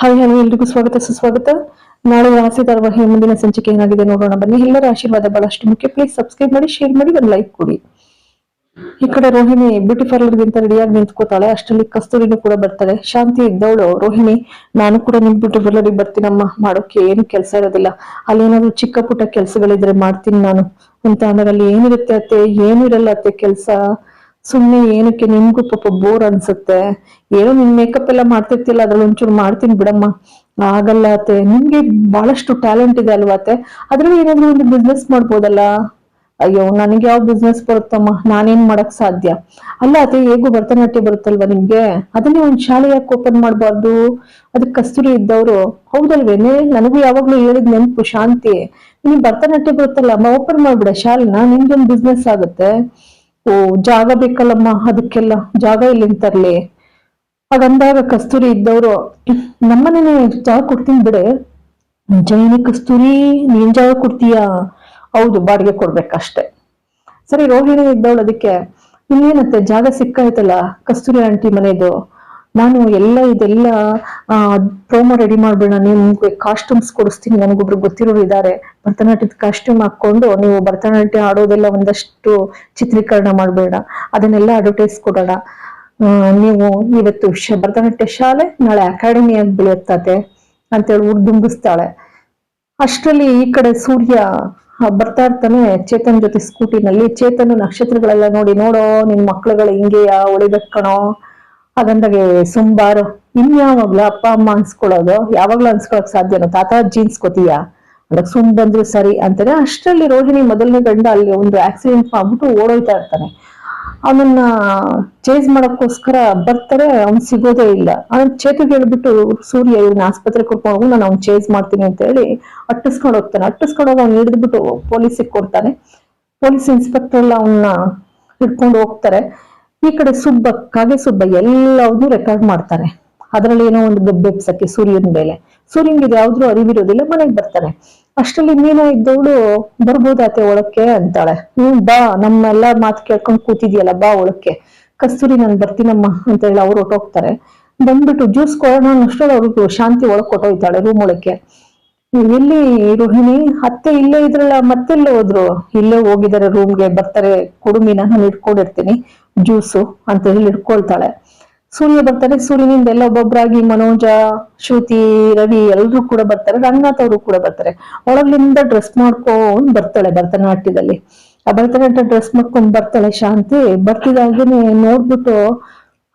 Hi hello, ಎಲ್ರಿಗೂ ಸ್ವಾಗತ, ಸುಸ್ವಾಗತ. ನಾಳೆ ರಾಶಿ ಧಾರಾವಾಹಿ ಮುಂದಿನ ಸಂಚಿಕೆ ಏನಾಗಿದೆ ನೋಡೋಣ ಬನ್ನಿ. ಎಲ್ಲರ ಆಶೀರ್ವಾದ ಬಹಳಷ್ಟು ಮುಖ್ಯ. ಪ್ಲೀಸ್ ಸಬ್ಸ್ಕ್ರೈಬ್ ಮಾಡಿ ಶೇರ್ ಮಾಡಿ, ಒಂದು ಲೈಕ್ ಕೊಡಿ. ಈ ಕಡೆ ರೋಹಿಣಿ ಬ್ಯೂಟಿ ಪಾರ್ಲರ್ಗಿಂತ ರೆಡಿಯಾಗಿ ನಿಂತ್ಕೋತಾಳೆ. ಅಷ್ಟರಲ್ಲಿ ಕಸ್ತೂರಿನೂ ಕೂಡ ಬರ್ತಾಳೆ. ಶಾಂತಿ ಇದ್ದವಳು ರೋಹಿಣಿ. ನಾನು ಕೂಡ ನಿಮ್ ಬ್ಯೂಟಿ ಪಾರ್ಲರ್ಗೆ ಬರ್ತೀನಮ್ಮ. ಮಾಡೋಕೆ ಏನು ಕೆಲಸ ಇರೋದಿಲ್ಲ. ಅಲ್ಲಿ ಏನಾದ್ರು ಚಿಕ್ಕ ಪುಟ್ಟ ಕೆಲಸಗಳಿದ್ರೆ ಮಾಡ್ತೀನಿ ನಾನು. ಅಂತ ಅಂದ್ರೆ ಅಲ್ಲಿ ಏನಿರುತ್ತೆ ಅತ್ತೆ? ಏನು ಇರಲ್ಲ ಅತ್ತೆ ಕೆಲಸ? ಸುಮ್ನೆ ಏನಕ್ಕೆ ನಿಮ್ಗೂ ಪಾಪ ಬೋರ್ ಅನ್ಸುತ್ತೆ? ಏನೋ ನಿನ್ ಮೇಕಪ್ ಎಲ್ಲ ಮಾಡ್ತಿರ್ತಿಲ್ಲ ಅದ್ರಲ್ಲಿ ಒಂಚೂರು ಮಾಡ್ತೀನಿ ಬಿಡಮ್ಮ. ಆಗಲ್ಲ ಅತ್ತೆ. ನಿಮ್ಗೆ ಬಹಳಷ್ಟು ಟ್ಯಾಲೆಂಟ್ ಇದೆ ಅಲ್ವಾ ಅತ್ತೆ? ಅದ್ರಲ್ಲಿ ಏನಾದ್ರು ಒಂದು ಬಿಸ್ನೆಸ್ ಮಾಡ್ಬೋದಲ್ಲ? ಅಯ್ಯೋ, ನನಗೆ ಯಾವ ಬಿಸ್ನೆಸ್ ಬರುತ್ತಮ್ಮ? ನಾನೇನ್ ಮಾಡಕ್ ಸಾಧ್ಯ? ಅಲ್ಲ ಅದೇ ಹೇಗೂ ಭರತನಾಟ್ಯ ಬರುತ್ತಲ್ವಾ ನಿಮ್ಗೆ? ಅದನ್ನೇ ಒಂದ್ ಶಾಲೆ ಯಾಕೆ ಓಪನ್ ಮಾಡಬಾರ್ದು. ಅದಕ್ಕೆ ಕಸ್ತೂರಿ ಇದ್ದವ್ರು. ಹೌದಲ್ವೇನೆ ನನಗೂ ಯಾವಾಗ್ಲೂ ಹೇಳಿದ್ ನೆನ್ಪು, ಶಾಂತಿ. ನಿನ್ ಭರತನಾಟ್ಯ ಬರುತ್ತಲ್ಲ, ಅಮ್ಮ ಓಪನ್ ಮಾಡ್ಬಿಡ ಶಾಲೆನ. ನಿಮ್ದೊಂದು ಬಿಸ್ನೆಸ್ ಆಗುತ್ತೆ. ಓ, ಜಾಗ ಬೇಕಲ್ಲಮ್ಮ, ಅದಕ್ಕೆಲ್ಲ ಜಾಗ ಇಲ್ಲಿಂದ ತರ್ಲಿ. ಹಾಗಂದಾಗ ಕಸ್ತೂರಿ ಇದ್ದವರು ನಮ್ಮನೇನೆ ಜಾಗ ಕೊಡ್ತೀನಿ ಬಿಡೆ. ಜೈನಿ ಕಸ್ತೂರಿ, ನೀನ್ ಜಾಗ ಕೊಡ್ತೀಯಾ? ಹೌದು, ಬಾಡಿಗೆ ಕೊಡ್ಬೇಕಷ್ಟೆ. ಸರಿ, ರೋಹಿಣಿ ಇದ್ದವಳು ಅದಕ್ಕೆ ಇನ್ನೇನತ್ತೆ ಜಾಗ ಸಿಕ್ಕಾಯ್ತಲ್ಲ ಕಸ್ತೂರಿ ಆಂಟಿ ಮನೆದು? ನಾನು ಎಲ್ಲ ಇದೆಲ್ಲ ಪ್ರೋಮೋ ರೆಡಿ ಮಾಡ್ಬಿಡೋಣ ನಿಮ್ಗೆ ಕಾಸ್ಟ್ಯೂಮ್ಸ್ ಕೊಡಿಸ್ತೀನಿ, ನನಗೊಬ್ರು ಗೊತ್ತಿರೋರು ಇದ್ದಾರೆ ಭರತನಾಟ್ಯದ ಕಾಸ್ಟ್ಯೂಮ್ ಹಾಕೊಂಡು ನೀವು ಭರತನಾಟ್ಯ ಆಡೋದೆಲ್ಲ ಒಂದಷ್ಟು ಚಿತ್ರೀಕರಣ ಮಾಡಬೇಡ. ಅದನ್ನೆಲ್ಲ ಅಡ್ವರ್ಟೈಸ್ ಕೊಡೋಣ. ನೀವು ಇವತ್ತು ಭರತನಾಟ್ಯ ಶಾಲೆ, ನಾಳೆ ಅಕಾಡೆಮಿಯಾಗಿ ಬೆಳೆಯುತ್ತದೆ ಅಂತೇಳಿ ಉರ್ದುಂಬಿಸ್ತಾಳೆ ಅಷ್ಟರಲ್ಲಿ ಈ ಕಡೆ ಸೂರ್ಯ ಬರ್ತಾ ಇರ್ತಾನೆ ಚೇತನ್ ಜೊತೆ ಸ್ಕೂಟಿನಲ್ಲಿ ಚೇತನ್ ನಕ್ಷತ್ರಗಳೆಲ್ಲ ನೋಡಿ, ನೋಡೋ ನಿನ್ ಮಕ್ಳುಗಳು ಹಿಂಗೆಯಾ ಉಳಿಬೇಕ್ ಕಣೋ. ಹಾಗಂದಾಗೆ ಸುಂಬಾರು. ಇನ್ಯಾವಾಗ್ಲೂ ಅಪ್ಪ, ಅಮ್ಮ ಅನ್ಸ್ಕೊಳ್ಳೋದು, ಯಾವಾಗ್ಲೂ ಅನ್ಸ್ಕೊಳಕ್ ಸಾಧ್ಯನೋ ತಾತ, ಜೀನ್ಸ್ ಅನ್ಸ್ಕೊತೀಯ ಅದಕ್ಕೆ ಸುಮ್ ಬಂದ್ರು ಸರಿ ಅಂತಾನೆ ಅಷ್ಟರಲ್ಲಿ ರೋಹಿಣಿ ಮೊದಲನೇ ಗಂಡ ಅಲ್ಲಿ ಒಂದು ಆಕ್ಸಿಡೆಂಟ್ ಮಾಡ್ಬಿಟ್ಟು ಓಡೋಯ್ತಾ ಇರ್ತಾನೆ. ಅವನನ್ನ ಚೇಸ್ ಮಾಡೋಕ್ಕೋಸ್ಕರ ಬರ್ತಾರೆ, ಅವ್ನು ಸಿಗೋದೇ ಇಲ್ಲ. ಅವನ್ ಚೇತು ಹೇಳ್ಬಿಟ್ಟು, ಸೂರ್ಯ ಇವನ್ನ ಆಸ್ಪತ್ರೆ ಕರ್ಕೊಂಡು ನಾನು ಅವ್ನು ಚೇಸ್ ಮಾಡ್ತೀನಿ ಅಂತ ಹೇಳಿ ಅಟ್ಟಿಸ್ಕೊಂಡು ಹೋಗ್ತಾನೆ. ಅಟ್ಟಿಸ್ಕೊಂಡು ಹೋಗಿ ಅವ್ನು ಹಿಡಿದ್ಬಿಟ್ಟು ಪೊಲೀಸಿಗೆ ಕೊಡ್ತಾನೆ. ಪೊಲೀಸ್ ಇನ್ಸ್ಪೆಕ್ಟರ್ ಎಲ್ಲ ಅವನ್ನ ಹಿಡ್ಕೊಂಡು ಹೋಗ್ತಾರೆ. ಈ ಕಡೆ ಸುಬ್ಬ, ಕಾಗೆ ಸುಬ್ಬ ಎಲ್ಲವನ್ನೂ ರೆಕಾರ್ಡ್ ಮಾಡ್ತಾರೆ. ಅದರಲ್ಲಿ ಏನೋ ಒಂದು ಬೆಬ್ಬೆಪ್ಸಕ್ಕೆ ಸೂರ್ಯನ ಮೇಲೆ. ಸೂರ್ಯನ್ಗೆ ಯಾವ್ದ್ರೂ ಯಾವ್ದು ಅರಿವಿರೋದಿಲ್ಲ, ಮನೆಗೆ ಬರ್ತಾರೆ. ಅಷ್ಟರಲ್ಲಿ ಮೀನ ಇದ್ದವಳು ಬರ್ಬೋದಾತೆ ಒಳಕ್ಕೆ ಅಂತಾಳೆ. ಹ್ಮ್, ಬಾ, ನಮ್ಮೆಲ್ಲ ಮಾತು ಕೇಳ್ಕೊಂಡ್ ಕೂತಿದ್ಯಲ್ಲ, ಬಾ ಒಳಕ್ಕೆ. ಕಸ್ತೂರಿ ನಾನು ಬರ್ತೀನಮ್ಮ ಅಂತ ಹೇಳಿ ಅವ್ರು ಹೊಟ್ಟೋಗ್ತಾರೆ ಬಂದ್ಬಿಟ್ಟು ಜ್ಯೂಸ್ ಕೊಡೋಣ ಅಷ್ಟರಲ್ಲಿ ಅವ್ರಿಗೆ ಶಾಂತಿ ಒಳಗ್ ಕೊಟ್ಟೋಯ್ತಾಳೆ ರೂಮ್ ಒಳಕ್ಕೆ. ಎಲ್ಲಿ ರೋಹಿಣಿ? ಅತ್ತೆ ಇಲ್ಲೇ ಇದ್ರಲ್ಲ, ಮತ್ತೆಲ್ಲ ಹೋದ್ರು? ಇಲ್ಲೇ ಹೋಗಿದ್ದಾರೆ ರೂಮ್ಗೆ ಬರ್ತಾರೆ ಕುಡುಮಿನ ನಾನು ಇಟ್ಕೊಂಡಿರ್ತೀನಿ ಜ್ಯೂಸು ಅಂತ ಹೇಳಿ ಇಟ್ಕೊಳ್ತಾಳೆ. ಸೂರ್ಯ ಬರ್ತಾರೆ, ಸೂರ್ಯನಿಂದ ಎಲ್ಲ ಒಬ್ಬೊಬ್ಬರಾಗಿ ಮನೋಜ, ಶ್ರುತಿ, ರವಿ ಎಲ್ಲರೂ ಕೂಡ ಬರ್ತಾರೆ, ರಂಗನಾಥ್ ಅವರು ಕೂಡ ಬರ್ತಾರೆ. ಒಳಗಿಂದ ಡ್ರೆಸ್ ಮಾಡ್ಕೊಂಡ್ ಬರ್ತಾಳೆ ಭರತನಾಟ್ಯದಲ್ಲಿ. ಆ ಭರತನಾಟ್ಯ ಡ್ರೆಸ್ ಮಾಡ್ಕೊಂಡ್ ಬರ್ತಾಳೆ ಶಾಂತಿ ಬರ್ತಿದಾಗೇನೆ ನೋಡ್ಬಿಟ್ಟು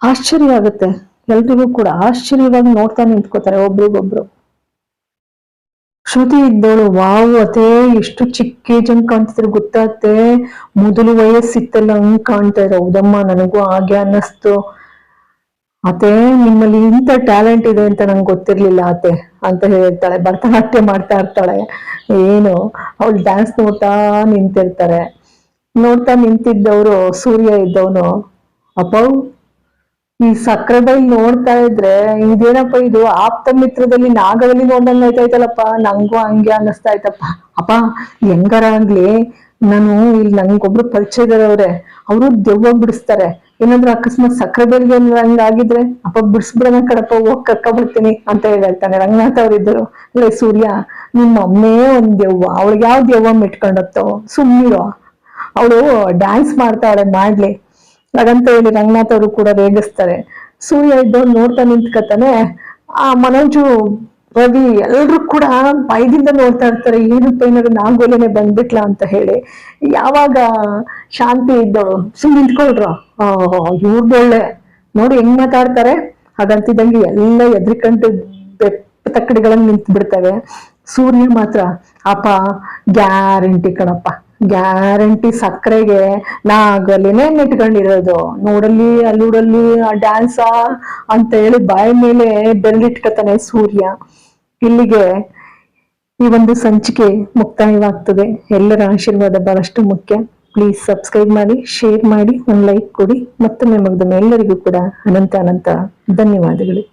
ಆಶ್ಚರ್ಯ ಆಗುತ್ತೆ. ಎಲ್ರಿಗೂ ಕೂಡ ಆಶ್ಚರ್ಯವಾಗಿ ನೋಡ್ತಾ ನಿಂತ್ಕೋತಾರೆ ಒಬ್ರಿಗೊಬ್ರು. ಶ್ರುತಿ ಇದ್ದವಳು, ವಾವ್, ಅದೇ, ಎಷ್ಟು ಚಿಕ್ಕ ಏಜ್ ಕಾಣ್ತಿದ್ರು ಗೊತ್ತಾಗ್ತೆ, ಮೊದಲು ವಯಸ್ಸಿತ್ತಲ್ಲ, ಹಂಗ್ ಕಾಣ್ತಾ ಇರೋ. ಹೌದಮ್ಮ, ನನಗೂ ಹಾಗೆ ಅನ್ನಿಸ್ತು. ಅತೆ ನಿಮ್ಮಲ್ಲಿ ಇಂಥ ಟ್ಯಾಲೆಂಟ್ ಇದೆ ಅಂತ ನಂಗೆ ಗೊತ್ತಿರ್ಲಿಲ್ಲ ಆತೆ ಅಂತ ಹೇಳ್ತಾಳೆ. ಭರತನಾಟ್ಯ ಮಾಡ್ತಾ ಇರ್ತಾಳೆ. ಏನು, ಅವಳು ಡ್ಯಾನ್ಸ್ ನೋಡ್ತಾ ನಿಂತಿರ್ತಾರೆ. ನೋಡ್ತಾ ನಿಂತಿದ್ದವರು ಸೂರ್ಯ ಇದ್ದವನು. ಅಪ್ಪ ಈ ಸಕ್ಕರೆ ಬೈಲ್ ನೋಡ್ತಾ ಇದ್ರೆ ಇದೇನಪ್ಪ ಇದು ಆಪ್ತ ಮಿತ್ರದಲ್ಲಿ ನಾಗವಲ್ಲಿ ನೋಡ್ದಂಗ್ ಆಯ್ತಾಯ್ತಲ್ಲಪ್ಪ? ನಂಗೂ ಹಂಗೆ ಅನ್ನಿಸ್ತಾ ಆಯ್ತಪ್ಪ ಅಪ್ಪ, ಹೆಂಗಾರ ಆಗ್ಲಿ? ನಾನು ಇಲ್ಲಿ ನಂಗೊಬ್ರು ಪರಿಚಯ ಇದಾರವ್ರೆ ಅವರು ದೆವ್ವ ಬಿಡಿಸ್ತಾರೆ. ಏನಾದ್ರು ಅಕಸ್ಮಾತ್ ಸಕ್ಕರೆ ಬೈಲ್ಗೆ ಹಂಗಾಗಿದ್ರೆ ಅಪ್ಪ, ಬಿಡಿಸ್ಬಿಡೋಣ ಕಡಪ್ಪ ಹೋಗ್ ಕರ್ಕೊಬಿಡ್ತೀನಿ ಅಂತ ಹೇಳ್ತಾನೆ ರಂಗನಾಥ್ ಅವ್ರಿದ್ರು. ಲೇ ಸೂರ್ಯ ನಿಮ್ಮ ಅಮ್ಮೇ ಒಂದ್ ದೆವ್ವ. ಅವಳಿಗೆ ಯಾವ ದೆವ್ವ ಮೆಟ್ಕೊಂಡತ್ತೋ ಸುಮ್ಮಿರೋ ಅವಳು ಡ್ಯಾನ್ಸ್ ಮಾಡ್ತಾಳೆ, ಮಾಡ್ಲಿ. ಹಾಗಂತ ಹೇಳಿ ರಂಗನಾಥ್ ಅವರು ಕೂಡ ರೇಗಿಸ್ತಾರೆ. ಸೂರ್ಯ ಇದ್ದವ್ರು ನೋಡ್ತಾ ನಿಂತ್ಕತಾನೆ ಆ ಮನೋಜು, ರವಿ ಎಲ್ರು ಕೂಡ ಭಯದಿಂದ ನೋಡ್ತಾ ಇರ್ತಾರೆ, ಏನಪ್ಪ ಏನಾದ್ರು ನಾಗೋಲೇನೆ ಬಂದ್ಬಿಟ್ಲಾ ಅಂತ ಹೇಳಿ. ಯಾವಾಗ ಶಾಂತಿ ಇದ್ದವಳು ಸುಮ್ ನಿಂತ್ಕೊಳ್ರು. ಇವ್ರದೊಳ್ಳೆ ನೋಡಿ ಹೆಂಗ್ ಮಾತಾಡ್ತಾರೆ. ಹಾಗಂತಿದ್ದಂಗೆ ಎಲ್ಲ ಎದ್ರಿಕಂಡು ಬೆಪ್ಪ ತಕ್ಕಡಿಗಳನ್ನ ನಿಂತು ಬಿಡ್ತವೆ ಸೂರ್ಯ ಮಾತ್ರ, ಅಪ್ಪ, ಗ್ಯಾರಂಟಿ ಕಣಪ್ಪ. ಗ್ಯಾರಂಟಿ ಸಕ್ಕರೆಗೆ ನಾಗಲಿನೇ ನೆಟ್ಕೊಂಡಿರೋದು ನೋಡಲ್ಲಿ, ಅಲ್ಲೂಡಲ್ಲಿ ಡ್ಯಾನ್ಸ ಅಂತ ಹೇಳಿ ಬಾಯಿ ಮೇಲೆ ಬೆರಳಿಟ್ಕತಾನೆ ಸೂರ್ಯ. ಇಲ್ಲಿಗೆ ಈ ಒಂದು ಸಂಚಿಕೆ ಮುಕ್ತಾಯವಾಗ್ತದೆ. ಎಲ್ಲರ ಆಶೀರ್ವಾದ ಬಹಳಷ್ಟು ಮುಖ್ಯ. ಪ್ಲೀಸ್ ಸಬ್ಸ್ಕ್ರೈಬ್ ಮಾಡಿ ಶೇರ್ ಮಾಡಿ, ಒಂದು ಲೈಕ್ ಕೊಡಿ. ಮತ್ತೊಮ್ಮೆ ಮಗದೊಮ್ಮೆ ಎಲ್ಲರಿಗೂ ಕೂಡ ಅನಂತ ಅನಂತ ಧನ್ಯವಾದಗಳು.